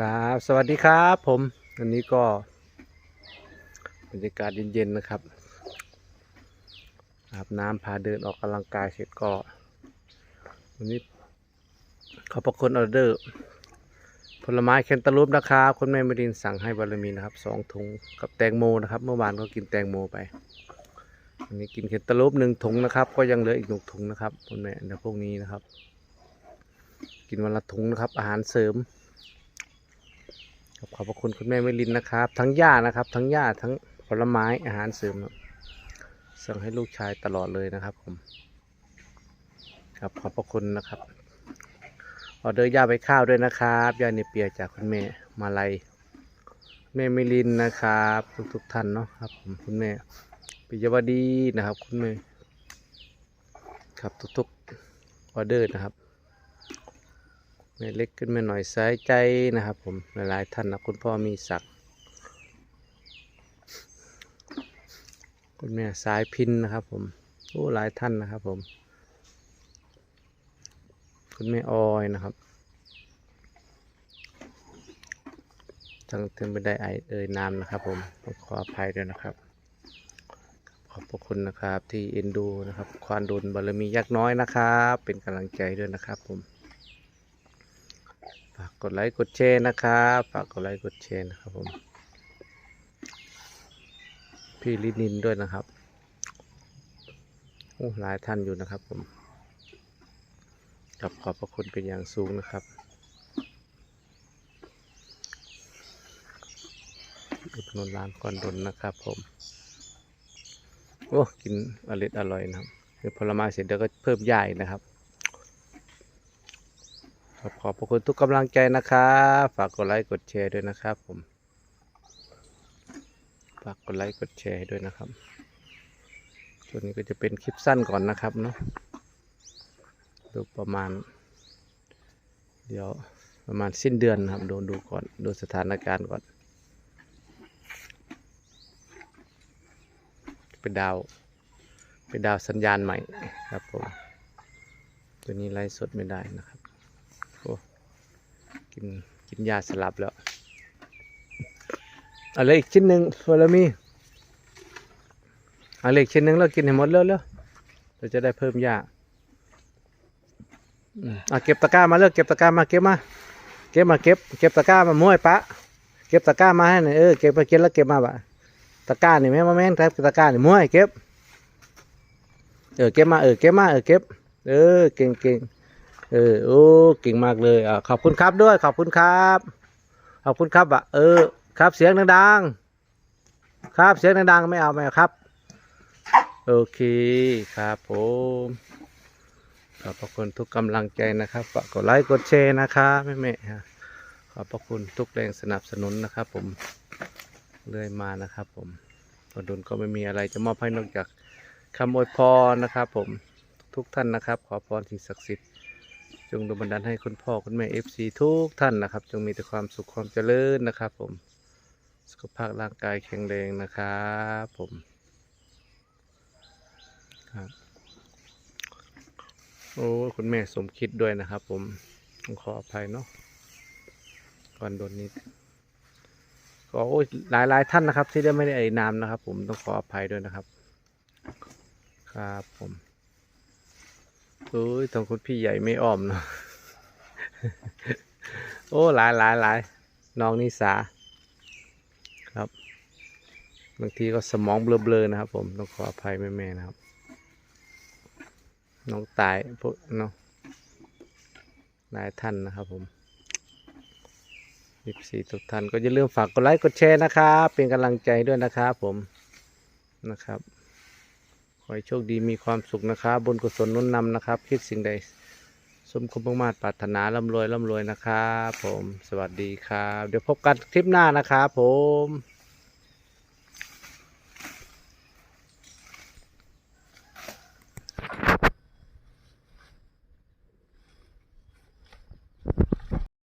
ครับสวัสดีครับผมวันนี้ก็บรรยากาศเย็นๆนะครับ อาบน้ำพาเดินออกกำลังกายเสร็จก็วันนี้ขอบพระคุณออเดอร์ ผลไม้เคนตาลูปนะครับคุณแม่มรินสั่งให้บารมีนะครับสองถุงกับแตงโมนะครับ เมื่อวานก็กินแตงโมไปวันนี้กินเคนตาลูปหนึ่งถุงนะครับ ก็ยังเหลืออีกหนึ่งถุงนะครับคุณแม่เดี๋ยวพวกนี้นะครับ กินวันละถุงนะครับอาหารเสริม อบพระคุณคุณแม่ไม่ลินนะครับ ทั้งหญ้านะครับ ทั้งหญ้าทั้งผลไม้อาหารเสริมสั่งให้ลูกชายตลอดเลยนะครับผม ครับขอบพระคุณนะครับออเดอร์ย่าไปข้าวด้วยนะครับย่าเนเปียจากคุณแม่มาลัยแม่ไมิลินนะครับ ทุกทุกท่านเนาะครับผมคุณแม่ปิยวดีนะครับ คุณแม่ครับทุกๆออเดอร์นะครับ แม่เล็กขึ้นมาหน่อยสายใจนะครับ ผมหลายๆท่านนะคุณพ่อมีศักดิ์คุณแม่สายพินนะครับ ผมโอ้หลายท่านนะครับผม คุณแม่ออยนะครับทั้งถึงไม่ได้ไอเอ่ยนามนะครับผมขออภัยด้วยนะครับ ขอบพระคุณนะครับที่เอ็นดูนะครับ ควานดุลบารมียักษ์น้อยนะครับ เป็นกำลังใจด้วยนะครับผมากกดไลค์กดแชร์นะครับฝากกดไลค์กดแชร์นะครับผมพี่ลินินด้วยนะครับโอ้หลายท่านอยู่นะครับผมกับขอบพระคุณเป็นอย่างสูงนะครับอุดหนุนร้านก่อนดนนะครับผม โอ้ กินอร่อยอร่อยนะครับผลไม้เสร็จเดี๋ยวก็เพิ่มใหญ่นะครับ ครับขอบพระคุณทุกกำลังใจนะครับ ฝากกดไลค์กดแชร์ด้วยนะครับผม ฝากกดไลค์กดแชร์ด้วยนะครับตัวนี้ก็จะเป็นคลิปสั้นก่อนนะครับเนาะดูประมาณ เดี๋ยวประมาณสิ้นเดือนนะครับดูดูก่อนดูสถานการณ์ก่อนเป็นดาวเป็นดาวสัญญาณใหม่ครับผมตัวนี้ไลฟ์สดไม่ได้นะครับ กินกินยาสลับแล้วเอะไรอีกชิ้นหนึ่งโฟลามีเอะไรอีกชิ้นหนึ่งแล้วกินให้หมดแล้วแล้วเราจะได้เพิ่มยาอะเก็บตะกร้ามาเลิกเก็บตะกร้ามาเก็บมา เก็บมาเก็บ เก็บตะกร้ามาม้วยปะ เก็บตะกร้ามาให้หน่อยเออเก็บมาเก็บแล้วเก็บมาบะตะกร้านี่แม่มาแม่ครับตะกร้านี่ม้วยเก็บ เออเก็บมาเออเก็บมาเออเก็บ เออเก่งเก่ง เออโอ้เก่งมากเลยอ่าขอบคุณครับด้วย ขอบคุณครับ ขอบคุณครับอะเออ ครับเสียงดังๆครับเสียงดังๆไม่เอาไม่เอาครับ โอเคครับผมขอบพระคุณทุกกำลังใจนะครับฝากกดไลค์กดแชร์นะครับแม่แม่ๆฮะขอบพระคุณทุกแรงสนับสนุนนะครับ ผมเรื่อยมานะครับ ผมกดุลก็ไม่มีอะไรจะมอบให้นอกจากคำอวยพรนะครับ ผมทุกท่านนะครับ ขอพรสิ่งศักดิ์สิทธิ์ จงดลบันดาลให้คุณพ่อคุณแม่เอฟซีทุกท่านนะครับ จงมีแต่ความสุขความเจริญนะครับผม สุขภาพร่างกายแข็งแรงนะครับผมครับโอ้คุณแม่สมคิดด้วยนะครับ ผมต้องขออภัยเนาะก่อนโดนนี้ก็โอ้หลายหลายท่านนะครับ ที่ได้ไม่ได้เอ่ยนามนะครับ ผมต้องขออภัยด้วยนะครับ ครับผม โอ้ยทางคุณพี่ใหญ่ไม่อ้อมเนาะโอ้หลายหลายหลายน้องนิสาครับ บางทีก็สมองเบลอๆนะครับ ผมต้องขออภัยแม่ๆนะครับ น้องตายพวกเนาะหลายท่านนะครับผมสิบสี่ทุกท่านก็อย่าลืมฝากกดไลค์กดแชร์นะครับ เป็นกำลังใจด้วยนะครับผมนะครับ ให้โชคดีมีความสุขนะครับบุญกุศลนุนนำนะครับ คิดสิ่งใดสมความมุ่งมาตรปรารถนาร่ำรวยร่ำรวยนะครับผมสวัสดีครับ เดี๋ยวพบกันคลิปหน้านะครับผม